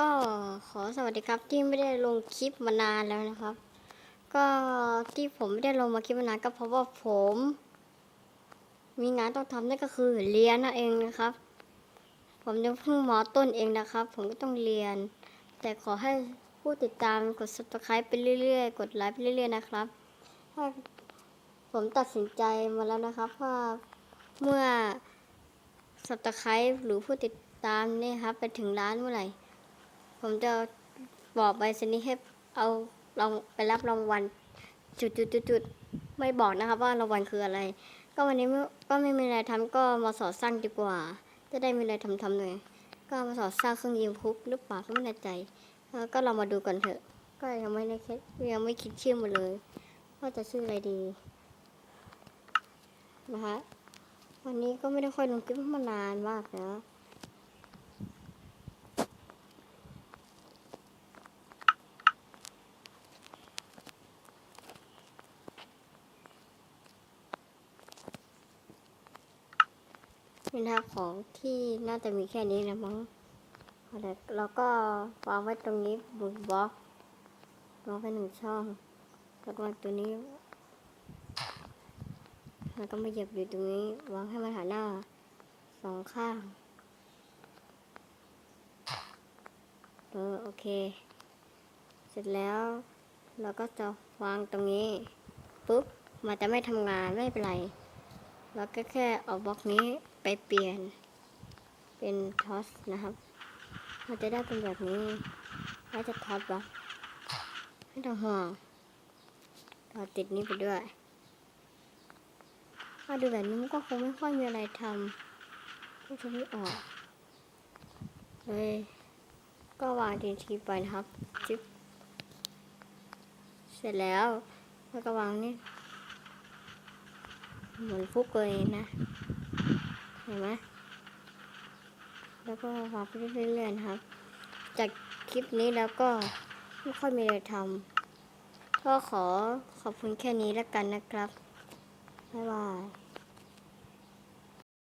ก็ขอสวัสดีครับที่ไม่ได้ลงคลิปมานานแล้วนะครับ ก็ที่ผมไม่ได้ลงมาคลิปมานานก็เพราะว่าผม มีงานต้องทำนั่นก็คือเรียนนั่นเองนะครับ ผมยังเพิ่งมอต้นเองนะครับ ผมก็ต้องเรียน แต่ขอให้ผู้ติดตามกด subscribe ไปเรื่อยๆ กดไลค์ไปเรื่อยๆนะครับถ้าผมตัดสินใจมาแล้วนะครับว่าเมื่อสับตะไคร้หรือผู้ติดตามนี่ครับไปถึงร้านเมื่อไหร่ ผมจะบอกใบสนิให้เอาลองไปรับรางวัลจุดจุดจุดจุดไม่บอกนะครับว่ารางวัลคืออะไร ก็วันนี้ก็ไม่มีอะไรทำก็มาสอดสร้างดีกว่า จะได้มีอะไรทำทำหน่อยก็มาสอดสร้างเครื่องยิงพุกหรือเปล่าก็ไม่แน่ใจก็เรามาดูกันเถอะ ก็ยังไม่ได้คิดยังไม่คิดชื่อมาเลย ว่าจะชื่ออะไรดีนะคะวันนี้ก็ไม่ได้ค่อยลงคลิปมานานมากนะ นี่นะของที่น่าจะมีแค่นี้นะมั้งเอาละเราก็วางไว้ตรงนี้บนบล็อกวางไว้หนึ่งช่องแล้วก็ตัวนี้แล้วก็มาเหยียบอยู่ตรงนี้วางให้มันหันหน้าสองข้างเออโอเค เสร็จแล้ว เราก็จะวางตรงนี้ปุ๊บมันจะไม่ทำงานไม่เป็นไร เราก็แค่เอาบล็อกนี้ไปเปลี่ยนเป็นทอสนะครับมันจะได้เป็นแบบนี้แล้วจะทอสบล็อกไม่ต้องห่วงเราติดนี้ไปด้วยถ้าดูแบบนี้มันก็คงไม่ค่อยมีอะไรทำก็จะไม่ออกเลยก็วางทีทีไปนะครับจิ๊บเสร็จแล้วแล้วก็วางนี่ เหมือนฟุกเลยนะเห็นไหมแล้วก็วางไปเรื่อยๆนะครับ จากคลิปนี้แล้วก็ไม่ค่อยมีอะไรทำก็ขอขอบคุณแค่นี้แล้วกันนะครับบ๊ายบาย